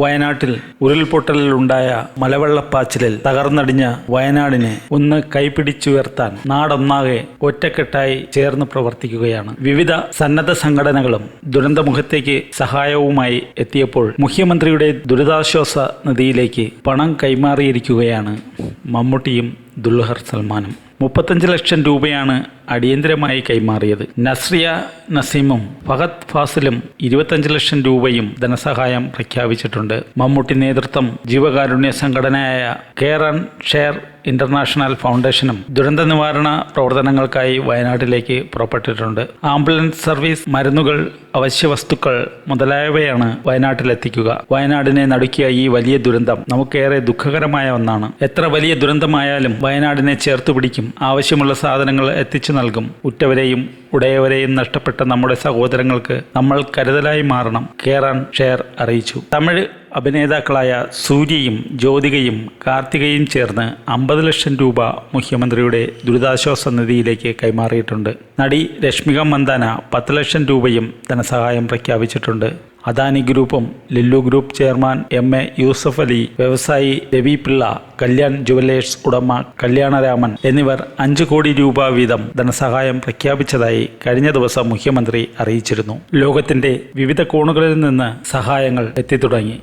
വയനാട്ടിൽ ഉരുൾപൊട്ടലിലുണ്ടായ മലവെള്ളപ്പാച്ചിലിൽ തകർന്നടിഞ്ഞ വയനാടിനെ ഒന്ന് കൈപിടിച്ചുയർത്താൻ നാടൊന്നാകെ ഒറ്റക്കെട്ടായി ചേർന്ന് പ്രവർത്തിക്കുകയാണ്. വിവിധ സന്നദ്ധ സംഘടനകളും ദുരന്തമുഖത്തേക്ക് സഹായവുമായി എത്തിയപ്പോൾ മുഖ്യമന്ത്രിയുടെ ദുരിതാശ്വാസ നിധിയിലേക്ക് പണം കൈമാറിയിരിക്കുകയാണ് മമ്മൂട്ടിയും ദുൽഹർ സൽമാനും. മുപ്പത്തഞ്ച് ലക്ഷം രൂപയാണ് അടിയന്തരമായി കൈമാറിയത്. നസ്രിയ നസീമും ഫഹദ് ഫാസിലും ഇരുപത്തഞ്ച് ലക്ഷം രൂപയും ധനസഹായം പ്രഖ്യാപിച്ചിട്ടുണ്ട്. മമ്മൂട്ടി നേതൃത്വം ജീവകാരുണ്യ സംഘടനയായ കെയർ ആൻഡ് ഷെയർ ഇന്റർനാഷണൽ ഫൗണ്ടേഷനും ദുരന്ത നിവാരണ പ്രവർത്തനങ്ങൾക്കായി വയനാട്ടിലേക്ക് പുറപ്പെട്ടിട്ടുണ്ട്. ആംബുലൻസ് സർവീസ് മരുന്നുകൾ അവശ്യ വസ്തുക്കൾ മുതലായവയാണ് വയനാട്ടിലെത്തിക്കുക. വയനാടിനെ നടുക്കിയ ഈ വലിയ ദുരന്തം നമുക്കേറെ ദുഃഖകരമായ ഒന്നാണ്. എത്ര വലിയ ദുരന്തമായാലും വയനാടിനെ ചേർത്ത് പിടിക്കും. ആവശ്യമുള്ള സാധനങ്ങൾ എത്തിച്ചു നൽകും. ഉറ്റവരെയും ഉടയവരെയും നഷ്ടപ്പെട്ട നമ്മുടെ സഹോദരങ്ങൾക്ക് നമ്മൾ കരുതലായി മാറണം കേറാൻ ഷെയർ അറിയിച്ചു. തമിഴ് അഭിനേതാക്കളായ സൂര്യയും ജ്യോതികയും കാർത്തികയും ചേർന്ന് അമ്പത് ലക്ഷം രൂപ മുഖ്യമന്ത്രിയുടെ ദുരിതാശ്വാസ നിധിയിലേക്ക് കൈമാറിയിട്ടുണ്ട്. നടി രശ്മിക മന്ദാന പത്ത് ലക്ഷം രൂപയും ധനസഹായം പ്രഖ്യാപിച്ചിട്ടുണ്ട്. അദാനി ഗ്രൂപ്പും Lulu group chairman M A Yusuf Ali വ്യവസായി രവി പിള്ള കല്യാൺ ജുവലേഴ്സ് ഉടമ കല്യാണരാമൻ എന്നിവർ അഞ്ച് കോടി രൂപ വീതം ധനസഹായം പ്രഖ്യാപിച്ചതായി കഴിഞ്ഞ ദിവസം മുഖ്യമന്ത്രി അറിയിച്ചിരുന്നു. ലോകത്തിന്റെ വിവിധ കോണുകളിൽ നിന്ന് സഹായങ്ങൾ എത്തിത്തുടങ്ങി.